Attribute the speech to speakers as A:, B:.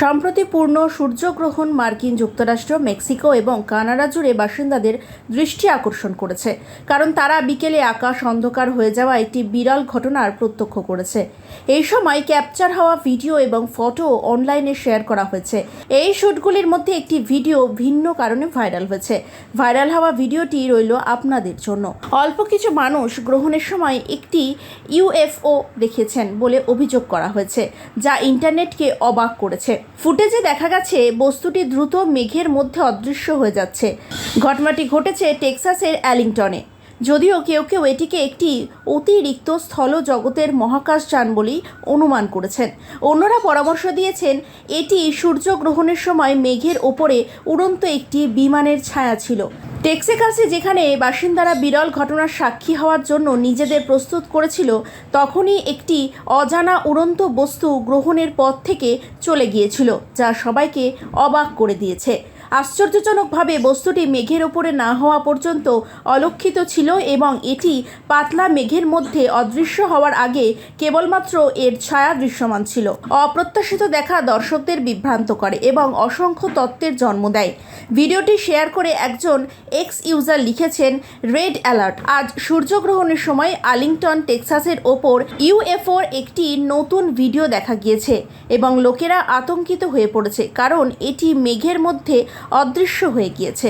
A: সম্প্রতি পূর্ণ সূর্যগ্রহণ মার্কিন যুক্তরাষ্ট্র, মেক্সিকো এবং কানাডা জুড়ে বাসিন্দাদের দৃষ্টি আকর্ষণ করেছে। কারণ তারা বিকেলে আকাশ অন্ধকার হয়ে যাওয়া একটি বিরল ঘটনার প্রত্যক্ষ করেছে। এই সময় ক্যাপচার হওয়া ভিডিও এবং ফটো অনলাইনে শেয়ার করা হয়েছে। এই শ্যুটগুলির মধ্যে একটি ভিডিও ভিন্ন কারণে ভাইরাল হয়েছে। ভাইরাল হওয়া ভিডিওটি রইল আপনাদের জন্য। অল্প কিছু মানুষ গ্রহণের সময় একটি ইউএফও দেখেছেন বলে অভিযোগ করা হয়েছে, যা ইন্টারনেটকে অবাক করেছে। ফুটেজে দেখা গেছে, বস্তুটি দ্রুত মেঘের মধ্যে অদৃশ্য হয়ে যাচ্ছে। ঘটনাটি ঘটেছে টেক্সাসের অ্যালিংটনে। যদিও কেউ কেউ এটিকে একটি অতিরিক্ত স্থল জগতের মহাকাশ যান বলেই অনুমান করেছেন। অন্যরা পরামর্শ দিয়েছেন, এটি সূর্যগ্রহণের সময় মেঘের ওপরে উড়ন্ত একটি বিমানের ছায়া ছিল। টেক্সেকাসে যেখানে বাসিন্দারা বিরল ঘটনার সাক্ষী হওয়ার জন্য নিজেদের প্রস্তুত করেছিল, তখনই একটি অজানা উড়ন্ত বস্তু গ্রহণের পথ থেকে চলে গিয়েছিল, যা সবাইকে অবাক করে দিয়েছে। আশ্চর্যজনকভাবে বস্তুটি মেঘের ওপরে না হওয়া পর্যন্ত অলক্ষিত ছিল এবং এটি পাতলা মেঘের মধ্যে অদৃশ্য হওয়ার আগে কেবলমাত্র এর ছায়া দৃশ্যমান ছিল। অপ্রত্যাশিত দেখা দর্শকদের বিভ্রান্ত করে এবং অসংখ্য তত্ত্বের জন্ম দেয়। ভিডিওটি শেয়ার করে একজন এক্স ইউজার লিখেছেন রেড অ্যালার্ট আজ সূর্যগ্রহণের সময় আলিংটন, টেক্সাসের ওপর ইউএফওর একটি নতুন ভিডিও দেখা গিয়েছে এবং লোকেরা আতঙ্কিত হয়ে পড়েছে কারণ এটি মেঘের মধ্যে অদৃশ্য হয়ে গিয়েছে।